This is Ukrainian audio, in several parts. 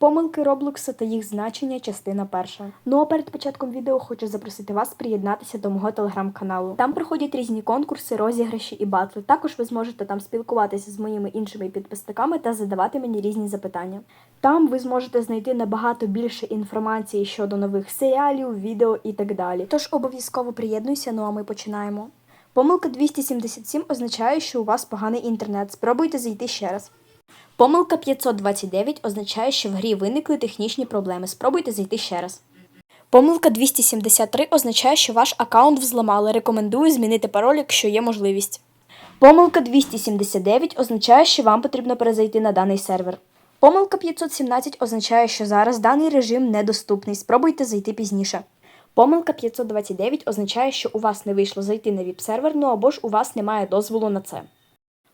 Помилки Роблокса та їх значення, частина перша. Ну а перед початком відео хочу запросити вас приєднатися до мого телеграм-каналу. Там проходять різні конкурси, розіграші і батли. Також ви зможете там спілкуватися з моїми іншими підписниками та задавати мені різні запитання. Там ви зможете знайти набагато більше інформації щодо нових серіалів, відео і так далі. Тож обов'язково приєднуйся, ну а ми починаємо. Помилка 277 означає, що у вас поганий інтернет. Спробуйте зайти ще раз. Помилка 529 означає, що в грі виникли технічні проблеми. Спробуйте зайти ще раз. Помилка 273 означає, що ваш аккаунт взламали. Рекомендую змінити пароль, якщо є можливість. Помилка 279 означає, що вам потрібно перезайти на даний сервер. Помилка 517 означає, що зараз даний режим недоступний. Спробуйте зайти пізніше. Помилка 529 означає, що у вас не вийшло зайти на віп-сервер, ну або ж у вас немає дозволу на це.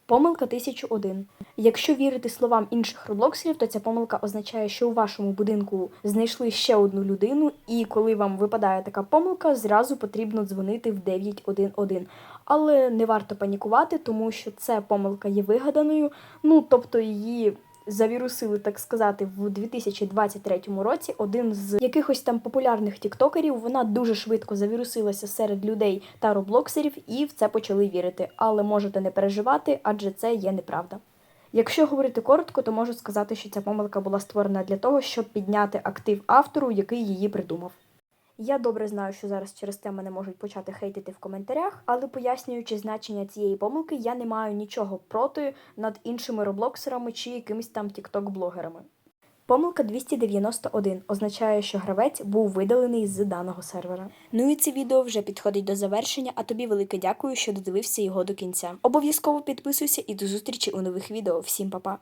Помилка 1001. Якщо вірити словам інших роблоксерів, то ця помилка означає, що у вашому будинку знайшли ще одну людину, і коли вам випадає така помилка, зразу потрібно дзвонити в 911. Але не варто панікувати, тому що ця помилка є вигаданою. Ну тобто її завірусили, так сказати, в 2023 році. Один з якихось там популярних тіктокерів вона дуже швидко завірусилася серед людей та роблоксерів, і в це почали вірити. Але можете не переживати, адже це є неправда. Якщо говорити коротко, то можу сказати, що ця помилка була створена для того, щоб підняти актив автору, який її придумав. Я добре знаю, що зараз через те мене можуть почати хейтити в коментарях, але пояснюючи значення цієї помилки, я не маю нічого проти над іншими роблоксерами чи якимись там тікток-блогерами. Помилка 291 означає, що гравець був видалений з даного сервера. Ну і це відео вже підходить до завершення, а тобі велике дякую, що додивився його до кінця. Обов'язково підписуйся і до зустрічі у нових відео. Всім па-па!